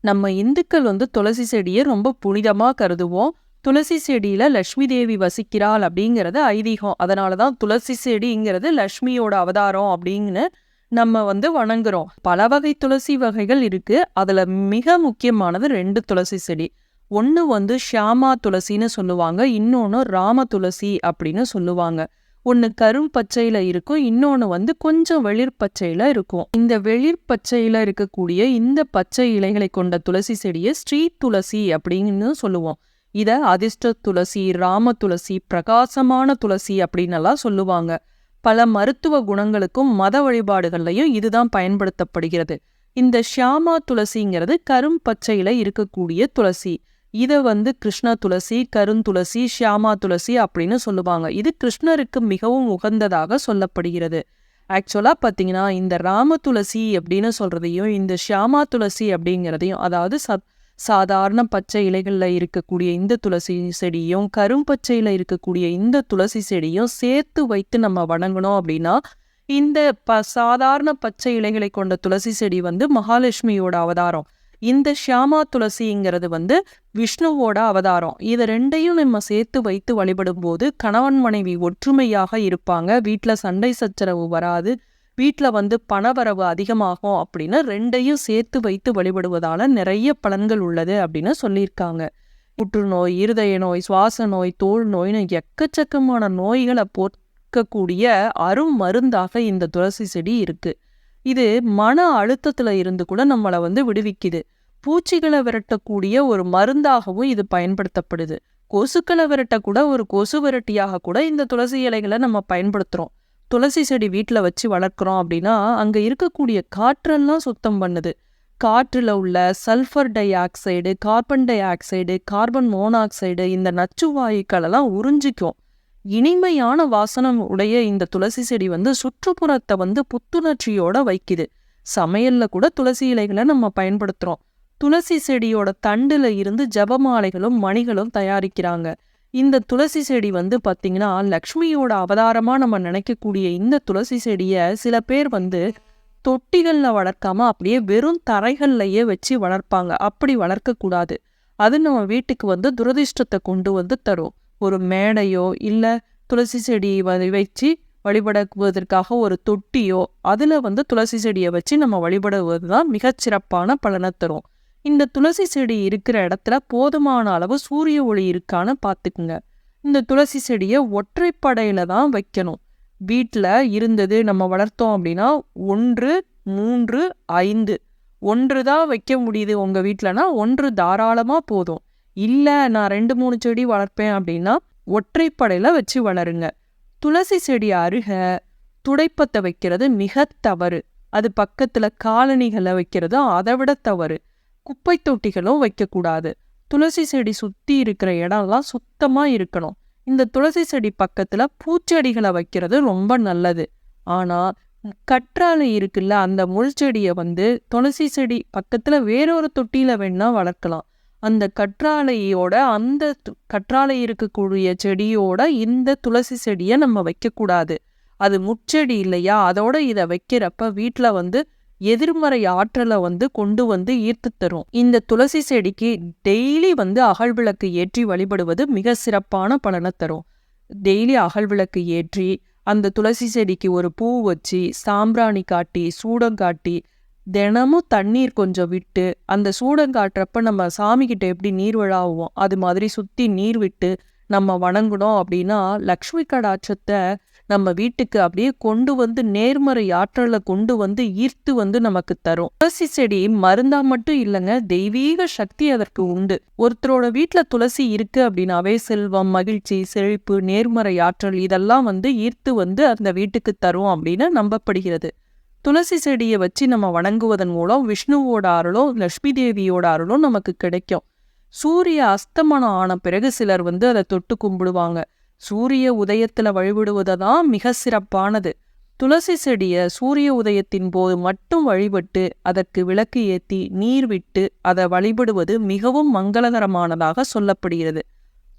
நம்ம இந்துக்கள் வந்து துளசி செடியை ரொம்ப புனிதமா கருதுவோம். துளசி செடியில லக்ஷ்மி தேவி வசிக்கிறாள் அப்படிங்கிறது ஐதீகம். அதனால தான் துளசி செடிங்கிறது லக்ஷ்மியோட அவதாரம் அப்படின்னு நம்ம வந்து வணங்குறோம். பல வகை துளசி வகைகள் இருக்கு. அதுல மிக முக்கியமானது ரெண்டு துளசி செடி. ஒன்று வந்து ஷியாமா துளசின்னு சொல்லுவாங்க. இன்னொன்று ராம துளசி அப்படின்னு சொல்லுவாங்க. ஒன்று கரும் பச்சையில் இருக்கும் இன்னொன்று வந்து கொஞ்சம் வெளிர் பச்சையில் இருக்கும். இந்த வெளிர் பச்சையில இருக்கக்கூடிய இந்த பச்சை இலைகளை கொண்ட துளசி செடியை ஸ்ரீ துளசி அப்படின்னு சொல்லுவோம். இத அதிர்ஷ்ட துளசி ராம துளசி பிரகாசமான துளசி அப்படின்னு எல்லாம் சொல்லுவாங்க. பல மருத்துவ குணங்களுக்கும் மத வழிபாடுகள்லையும் இதுதான் பயன்படுத்தப்படுகிறது. இந்த ஷியாமா துளசிங்கிறது கரும் பச்சையில் இருக்கக்கூடிய துளசி. இதை வந்து கிருஷ்ண துளசி கருந்துளசி ஷியாமா துளசி அப்படின்னு சொல்லுவாங்க. இது கிருஷ்ணருக்கு மிகவும் உகந்ததாக சொல்லப்படுகிறது. ஆக்சுவலாக பார்த்தீங்கன்னா இந்த ராம துளசி அப்படின்னு சொல்றதையும் இந்த ஷியாமா துளசி அப்படிங்கிறதையும் அதாவது சத் சாதாரண பச்சை இலைகளில் இருக்கக்கூடிய இந்த துளசி செடியும் கரும்பச்சையில் இருக்கக்கூடிய இந்த துளசி செடியும் சேர்த்து வைத்து நம்ம வணங்கணும் அப்படின்னா இந்த ப சாதாரண பச்சை இலைகளை கொண்ட துளசி செடி வந்து மகாலட்சுமியோட அவதாரம். இந்த ஷியாமா துளசிங்கிறது வந்து விஷ்ணுவோட அவதாரம். இதை ரெண்டையும் நம்ம சேர்த்து வைத்து வழிபடும் போது கணவன் மனைவி ஒற்றுமையாக இருப்பாங்க. வீட்டில் சண்டை சச்சரவு வராது. வீட்டில் வந்து பணவரவு அதிகமாகும் அப்படின்னு ரெண்டையும் சேர்த்து வைத்து வழிபடுவதால நிறைய பலன்கள் உள்ளது அப்படின்னு சொல்லியிருக்காங்க. புற்றுநோய் இருதய நோய் சுவாச நோய் தோல் நோய்னு எக்கச்சக்கமான நோய்களை போக்கக்கூடிய அரும் மருந்தாக இந்த துளசி செடி இருக்கு. இது மன அழுத்தத்துல இருந்து கூட நம்மளை வந்து விடுவிக்குது. பூச்சிகளை விரட்டக்கூடிய ஒரு மருந்தாகவும் இது பயன்படுத்தப்படுது. கொசுக்களை விரட்ட கூட ஒரு கொசு விரட்டியாக கூட இந்த துளசி இலைகளை நம்ம பயன்படுத்துறோம். துளசி செடி வீட்டில் வச்சு வளர்க்குறோம் அப்படின்னா அங்கே இருக்கக்கூடிய காற்றெல்லாம் சுத்தம் பண்ணுது. காற்றில் உள்ள sulphur dioxide carbon dioxide carbon monoxide இந்த நச்சு வாயுக்களெல்லாம் உறிஞ்சிக்கும். இனிமையான வாசனம் உடைய இந்த துளசி செடி வந்து சுற்றுப்புறத்தை வந்து புத்துணர்ச்சியோட வைக்குது. சமையல்ல கூட துளசி இலைகளை நம்ம பயன்படுத்துறோம். துளசி செடியோட தண்டுல இருந்து ஜபமாலைகளும் மணிகளும் தயாரிக்கிறாங்க. இந்த துளசி செடி வந்து பாத்தீங்கன்னா லக்ஷ்மியோட அவதாரமா நம்ம நினைக்கக்கூடிய இந்த துளசி செடிய சில பேர் வந்து தொட்டிகள்ல வளர்க்காம அப்படியே வெறும் தரைகள்லயே வச்சு வளர்ப்பாங்க. அப்படி வளர்க்கக்கூடாது. அது நம்ம வீட்டுக்கு வந்து துரதிர்ஷ்டத்தை கொண்டு வந்து தரும். ஒரு மேடையோ இல்ல துளசி செடி வ- வச்சு வழிபடுவதற்காக ஒரு தொட்டியோ அதுல வந்து துளசி செடியை வச்சு நம்ம வழிபடுவது தான் மிகச்சிறப்பான பலனை தரும். இந்த துளசி செடி இருக்கிற இடத்துல போதுமான அளவு சூரிய ஒளி இருக்கான்னு பார்த்துக்குங்க இந்த துளசி செடியை ஒற்றைப்படையில தான் வைக்கணும். வீட்டில் இருந்தது நம்ம வளர்த்தோம் அப்படின்னா ஒன்று மூன்று ஐந்து. ஒன்று தான் வைக்க முடியுது உங்கள் வீட்டிலனா ஒன்று தாராளமாக போதும். இல்லை நான் ரெண்டு மூணு செடி வளர்ப்பேன் அப்படின்னா ஒற்றைப்படையில் வச்சு வளருங்க. துளசி செடி அருக துடைப்பத்தை வைக்கிறது மிக தவறு. அது பக்கத்தில் காலணிகளை வைக்கிறது அதை விட தவறு. குப்பை தொட்டிகளும் வைக்கக்கூடாது. துளசி செடி சுற்றி இருக்கிற இடம்லாம் சுத்தமாக இருக்கணும். இந்த துளசி செடி பக்கத்தில் பூச்செடிகளை வைக்கிறது ரொம்ப நல்லது. ஆனால் கற்றாழை இருக்குல்ல அந்த முள் செடியை வந்து துளசி செடி பக்கத்தில் வேறொரு தொட்டியில் வேணால் வளர்க்கலாம். அந்த கற்றாழையோட அந்த து- கற்றாழை இருக்கக்கூடிய செடியோட இந்த துளசி செடியை நம்ம வைக்கக்கூடாது. அது முச்செடி இல்லையா? அதோட இதை வைக்கிறப்ப வீட்டில் வந்து எதிர்மறை ஆற்றலை வந்து கொண்டு வந்து ஈர்த்து தரும். இந்த துளசி செடிக்கு டெய்லி வந்து அகழ்விளக்கு ஏற்றி வழிபடுவது மிக சிறப்பான பலனை தரும். டெய்லி அகல் விளக்கு ஏற்றி அந்த துளசி செடிக்கு ஒரு பூ வச்சு சாம்பிராணி காட்டி சூடம் காட்டி தினமும் தண்ணீர் கொஞ்சம் விட்டு அந்த சூடங்காட்டுறப்ப நம்ம சாமிக்கிட்ட எப்படி நீர் விழாவோம் அது மாதிரி சுற்றி நீர் விட்டு நம்ம வணங்குனோம் அப்படின்னா லக்ஷ்மி கடாட்சத்தை நம்ம வீட்டுக்கு அப்படியே கொண்டு வந்து நேர்மறை ஆற்றலை கொண்டு வந்து ஈர்த்து வந்து நமக்கு தரும். துளசி செடி மருந்தா மட்டும் இல்லைங்க தெய்வீக சக்தி அதற்கு உண்டு. ஒருத்தரோட வீட்ல துளசி இருக்கு அப்படின்னாவே செல்வம் மகிழ்ச்சி செழிப்பு நேர்மறை ஆற்றல் இதெல்லாம் வந்து ஈர்த்து வந்து அந்த வீட்டுக்கு தரும் அப்படின்னு நம்பப்படுகிறது. துளசி செடியை வச்சு நம்ம வணங்குவதன் மூலம் விஷ்ணுவோட அருளோ லக்ஷ்மி தேவியோட அருளும் நமக்கு கிடைக்கும். சூரிய அஸ்தமனம் ஆன பிறகு சிலர் வந்து அதை தொட்டு கும்பிடுவாங்க. சூரிய உதயத்துல வழிபடுவது தான் மிக சிறப்பானது. துளசி செடியை சூரிய உதயத்தின் போது மட்டும் வழிபட்டு அதற்கு விளக்கு ஏத்தி நீர் விட்டு அதை வழிபடுவது மிகவும் மங்களகரமானதாக சொல்லப்படுகிறது.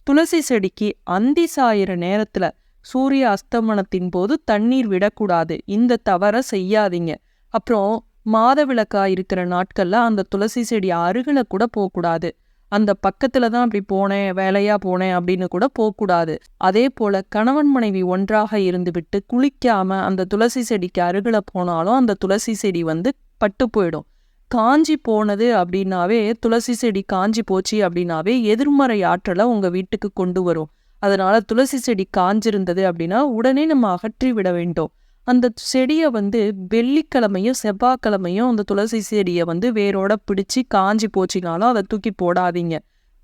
துளசி செடிக்கு அந்தி சாயிற நேரத்துல சூரிய அஸ்தமனத்தின் போது தண்ணீர் விடக்கூடாது. இந்த தவறை செய்யாதீங்க. அப்புறம் மாதவிளக்கா இருக்கிற நாட்கள்ல அந்த துளசி செடி அருகில் கூட போகக்கூடாது. அந்த பக்கத்துல தான் அப்படி போனேன் வேலையா போனேன் அப்படின்னு கூட போகக்கூடாது. அதே போல கணவன் மனைவி ஒன்றாக இருந்துவிட்டு குளிக்காம அந்த துளசி செடிக்கு அருகில் போனாலும் அந்த துளசி செடி வந்து பட்டு போயிடும். காஞ்சி போனது அப்படின்னாவே துளசி செடி காஞ்சி போச்சு அப்படின்னாவே எதிர்மறை ஆற்றலை உங்க வீட்டுக்கு கொண்டு வரும். அதனால துளசி செடி காஞ்சிருந்தது அப்படின்னா உடனே நம்ம அகற்றி விட வேண்டும். அந்த செடியை வந்து வெள்ளிக்கிழமையும் செவ்வாய்க்கிழமையும் அந்த துளசி செடியை வந்து வேரோட பிடிச்சி காஞ்சி போச்சினாலும் அதை தூக்கி போடாதீங்க.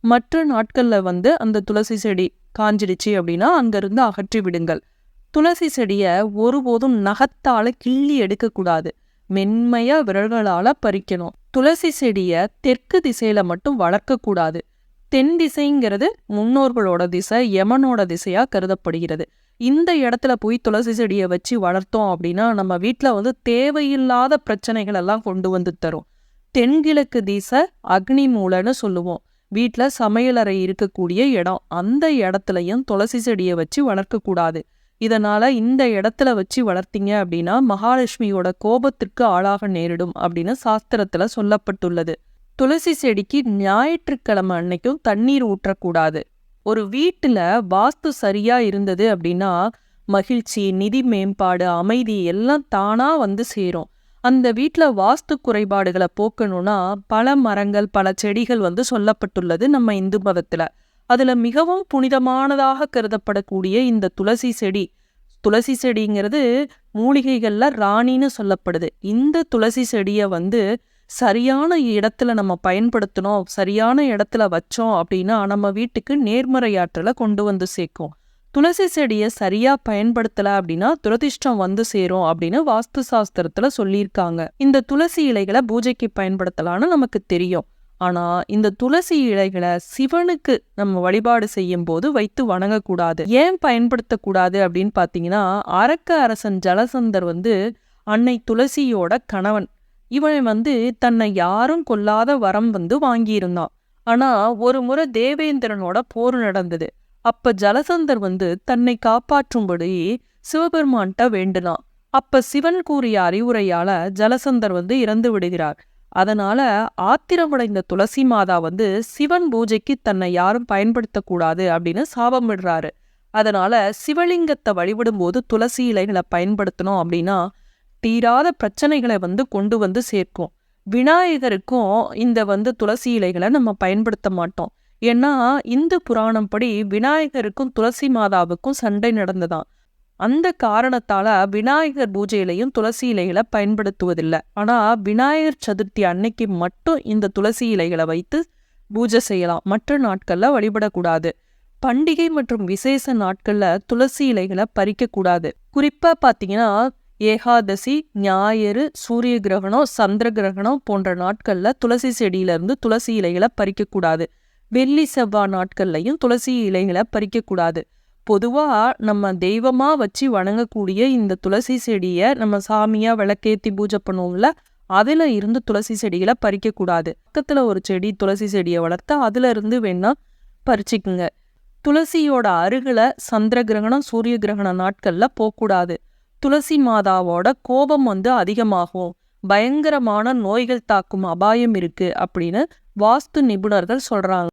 மற்ற நாட்களில் வந்து அந்த துளசி செடி காஞ்சிடுச்சு அப்படின்னா அங்கேருந்து அகற்றி விடுங்கள். துளசி செடியை ஒருபோதும் நகத்தால கிள்ளி எடுக்கக்கூடாது மென்மையா விரல்களால பறிக்கணும். துளசி செடியை தெற்கு திசையில மட்டும் வளர்க்கக்கூடாது தென் திசைங்கிறது முன்னோர்களோட திசை யமனோட திசையா கருதப்படுகிறது. இந்த இடத்துல போய் துளசி செடியை வச்சு வளர்த்தோம் அப்படின்னா நம்ம வீட்டில் வந்து தேவையில்லாத பிரச்சனைகள் எல்லாம் கொண்டு வந்து தரும். தென்கிழக்கு திசை அக்னி மூலன்னு சொல்லுவோம். வீட்டில் சமையலறை இருக்கக்கூடிய இடம். அந்த இடத்துலையும் துளசி செடியை வச்சு வளர்க்கக்கூடாது இதனால இந்த இடத்துல வச்சு வளர்த்தீங்க அப்படின்னா மகாலட்சுமியோட கோபத்திற்கு ஆளாக நேரிடும் அப்படின்னு சாஸ்திரத்துல சொல்லப்பட்டுள்ளது. துளசி செடிக்கு ஞாயிற்றுக்கிழமை அன்னைக்கும் தண்ணீர் ஊற்றக்கூடாது. ஒரு வீட்டுல வாஸ்து சரியா இருந்தது அப்படின்னா மகிழ்ச்சி நிதி மேம்பாடு அமைதி எல்லாம் தானா வந்து சேரும். அந்த வீட்ல வாஸ்து குறைபாடுகளை போக்கணும்னா பல மரங்கள் பல செடிகள் வந்து சொல்லப்பட்டுள்ளது நம்ம இந்து மதத்துல. அதுல மிகவும் புனிதமானதாக கருதப்படக்கூடிய இந்த துளசி செடி. துளசி செடிங்கிறது மூலிகைகள்ல ராணின்னு சொல்லப்படுது. இந்த துளசி செடியை வந்து சரியான இடத்துல நம்ம பயன்படுத்தினோம் சரியான இடத்துல வச்சோம் அப்படின்னா நம்ம வீட்டுக்கு நேர்மறை ஆற்றலை கொண்டு வந்து சேர்க்கும். துளசி செடியை சரியா பயன்படுத்தல அப்படின்னா துரதிஷ்டம் வந்து சேரும் அப்படின்னு வாஸ்து சாஸ்திரத்துல சொல்லியிருக்காங்க. இந்த துளசி இலைகளை பூஜைக்கு பயன்படுத்தலான்னு நமக்கு தெரியும். ஆனா இந்த துளசி இலைகளை சிவனுக்கு நம்ம வழிபாடு செய்யும் போது வைத்து வணங்கக்கூடாது. ஏன் பயன்படுத்தக்கூடாது அப்படின்னு பாத்தீங்கன்னா அரக்க அரசன் ஜலசந்தர் வந்து அன்னை துளசியோட கணவன் இவன் வந்து தன்னை யாரும் கொல்லாத வரம் வந்து வாங்கியிருந்தான். ஆனா ஒரு முறை தேவேந்திரனோட போர் நடந்தது. அப்ப ஜலசந்தர் வந்து தன்னை காப்பாற்றும்படி சிவபெருமான்கிட்ட வேண்டுனான். அப்ப சிவன் கூறிய அறிவுரையால ஜலசந்தர் வந்து இறந்து விடுகிறார். அதனால ஆத்திரமடைந்த துளசி மாதா வந்து சிவன் பூஜைக்கு தன்னை யாரும் பயன்படுத்தக்கூடாது அப்படின்னு சாபம் விடுறாரு அதனால சிவலிங்கத்தை வழிபடும் போது துளசி இலைகளை பயன்படுத்தணும் அப்படின்னா தீராத பிரச்சனைகளை வந்து கொண்டு வந்து சேர்க்கும். விநாயகருக்கும் இந்த வந்து துளசி இலைகளை நம்ம பயன்படுத்த மாட்டோம். ஏன்னா இந்து புராணம் படி விநாயகருக்கும் துளசி மாதாவுக்கும் சண்டை நடந்ததாம் அந்த காரணத்தால விநாயகர் பூஜையிலையும் துளசி இலைகளை பயன்படுத்துவதில்லை. ஆனா விநாயகர் சதுர்த்தி அன்னைக்கு மட்டும் இந்த துளசி இலைகளை வைத்து பூஜை செய்யலாம். மற்ற நாட்கள்ல வழிபடக்கூடாது. பண்டிகை மற்றும் விசேஷ நாட்கள்ல துளசி இலைகளை பறிக்கக்கூடாது. குறிப்பா பாத்தீங்கன்னா ஏகாதசி ஞாயிறு சூரிய கிரகணம் சந்திர கிரகணம் போன்ற நாட்கள்ல துளசி செடியில இருந்து துளசி இலைகளை பறிக்கக்கூடாது வெள்ளி செவ்வாய் நாட்கள்லையும் துளசி இலைகளை பறிக்கக்கூடாது பொதுவா நம்ம தெய்வமா வச்சு வணங்கக்கூடிய இந்த துளசி செடியை நம்ம சாமியா விளக்கேத்தி பூஜை பண்ணுவோம்ல அதுல இருந்து துளசி செடிகளை பறிக்கக்கூடாது பக்கத்துல ஒரு செடி துளசி செடியை வளர்த்து அதுல இருந்து வேணா பறிச்சுக்குங்க. துளசியோட அருகில் சந்திர கிரகணம் சூரிய கிரகண நாட்கள்ல போகக்கூடாது துளசி மாதாவோட கோபம் வந்து அதிகமாகும். பயங்கரமான நோய்கள் தாக்கும் அபாயம் இருக்கு அப்படின்னு வாஸ்து நிபுணர்கள் சொல்றாங்க.